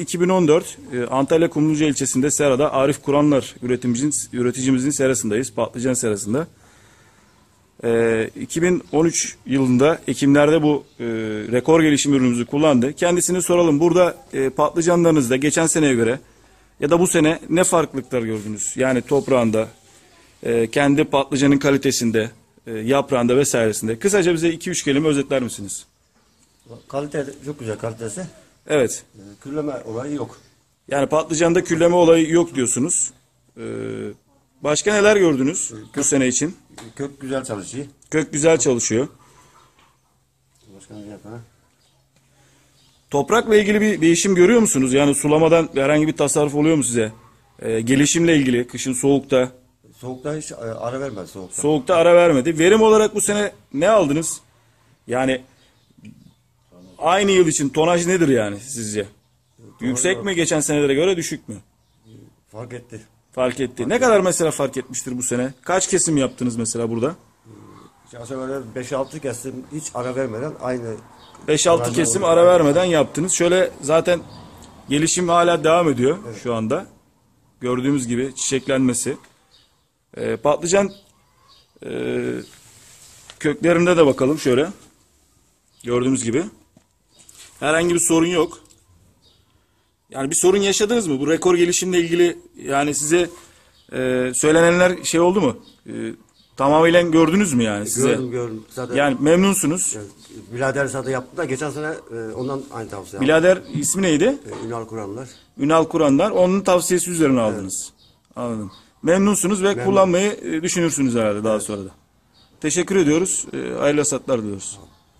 2014 e, Antalya Kumluca ilçesinde Sera'da Arif Kur'anlar üretimcimizin, üreticimizin serasındayız. Patlıcan serasında. E, 2013 yılında Ekimler'de bu e, rekor gelişim ürünümüzü kullandı. Kendisini soralım. Burada e, patlıcanlarınızda geçen seneye göre ya da bu sene ne farklılıklar gördünüz? Yani toprağında, e, kendi patlıcanın kalitesinde, e, yaprağında vesairesinde. Kısaca bize 2-3 kelime özetler misiniz? Kalite çok güzel kalitesi. Evet. Ee, Külleme olayı yok. Yani patlıcanda külleme olayı yok diyorsunuz. Ee, başka neler gördünüz bu sene için? Kök güzel çalışıyor. Kök güzel çalışıyor. Başka ne yapar? Toprakla ilgili bir değişim görüyor musunuz? Yani sulamadan herhangi bir tasarruf oluyor mu size? Ee, gelişimle ilgili kışın soğukta, Soğukta hiç e, ara vermez soğukta. soğukta ara vermedi. Verim olarak bu sene ne aldınız? Yani aynı yıl için tonaj nedir yani sizce? Yüksek mi geçen senelere göre düşük mü? Fark etti. Fark etti. Ne kadar mesela fark etmiştir bu sene? Kaç kesim yaptınız mesela burada? Şahsen öyle 5-6 kesim hiç ara vermeden aynı 5-6 kesim ara vermeden yaptınız. Şöyle zaten gelişim hala devam ediyor şu anda. Gördüğümüz gibi çiçeklenmesi. Ee, patlıcan e, köklerinde de bakalım şöyle. Gördüğümüz gibi. Herhangi bir sorun yok. Yani bir sorun yaşadınız mı? Bu rekor gelişimle ilgili yani size e, söylenenler şey oldu mu? E, tamamıyla gördünüz mü yani size? gördüm gördüm. Zaten Yani memnunsunuz. yani, birader zaten yaptı da geçen sene e, ondan aynı tavsiye aldım. Bilader ismi neydi? E, Ünal Kur'anlar. Ünal Kur'anlar. Onun tavsiyesi üzerine aldınız. Anladım. Memnunsunuz ve kullanmayı e, düşünürsünüz herhalde daha sonra da. Teşekkür ediyoruz. E, Hayırlı satlar diliyoruz.